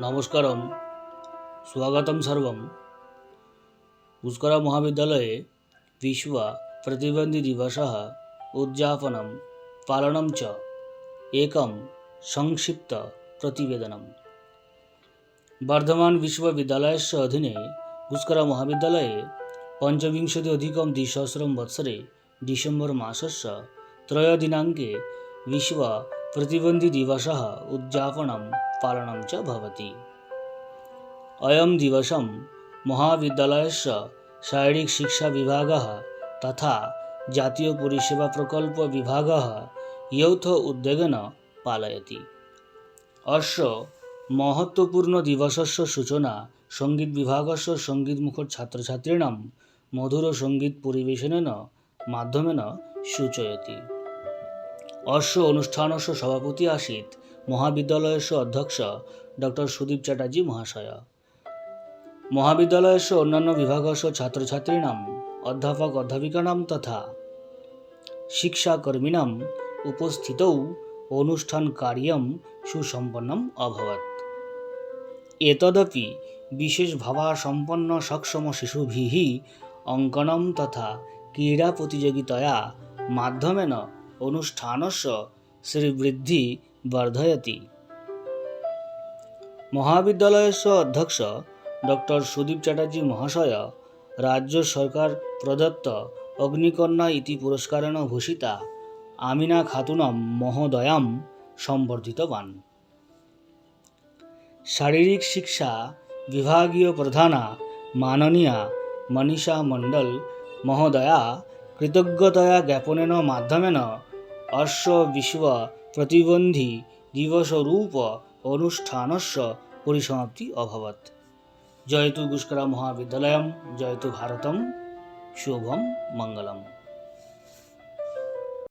নমস্কারম, স্বাগতম সর্বম। পুষ্করা মহাবিদ্যালয়ে বিশ্ব প্রতিবন্ধী দিবস উদযাপন পালন চ, একম সংক্ষিপ্ত প্রতিবেদন বর্ধমান বিশ্ববিদ্যালয়স্য অধীনে পুষ্করা মহাবিদ্যালয়ে পঞ্চবিংশতি অধিকম দ্বিসহস্রম বৎসরে ডিসেম্বর মাসস্য ত্রয় দিনাঙ্কে বিশ্ব विश्वप्रतिबन्धिदिवसः उद्यापनं पालनं च भवति अयं दिवसं महाविद्यालयस्य शारीरिकशिक्षाविभागः तथा जातीयपरिसेवाप्रकल्पविभागः यौथ उद्योगेन पालयति अस्य महत्त्वपूर्णदिवसस्य सूचना सङ्गीतविभागस्य सङ्गीतमुखछात्रछात्रीणां मधुरसङ्गीतपरिवेशनेन माध्यमेन सूचयति অর্ষ অনুষ্ঠানস্য সভাপতি আসিত মহাবিদ্যালয়স্য অধ্যক্ষ ডক্টর সুদীপ চ্যাটার্জি মহাশয়। মহাবিদ্যালয়স্য অন্যান্য বিভাগস্য ছাত্রছাত্রীণাম অধ্যাপক অধ্যাপিকানাম তথা শিক্ষাকর্মিণাম উপস্থিতৌ অনুষ্ঠান কার্যম সুসম্পন্নম অভবত এতদপি বিশেষ ভাবা সম্পন্ন সক্ষম শিশুভি অঙ্কনম তথা ক্রীড়া প্রতিযোগিতয়া মাধ্যমেন অনুষ্ঠানস্য শ্রীবৃদ্ধি বর্ধয়তি। মহাবিদ্যালয়স্য অধ্যক্ষ ডক্টর সুদীপ চ্যাটার্জি মহাশয় রাজ্য সরকার প্রদত্ত অগ্নিকন্যা ইতি পুরস্কারেণ ভূষিতা আমিনা খাতুনম মহোদয়াম সম্বর্ধিতবান। শারীরিক শিক্ষা বিভাগীয় প্রধানা মাননীয়া মনীষা মণ্ডল মহোদয়া কৃতজ্ঞতয়া জ্ঞাপনের মাধ্যমেন অশ্ব বিশ্ব প্রতিবন্ধী দিবসরূপ অনুষ্ঠানস্য পরিসমাপ্তি অভবত জয়তু গুষ্করা মহাবিদ্যালয়ম জয়তু ভারতম শুভম মঙ্গলম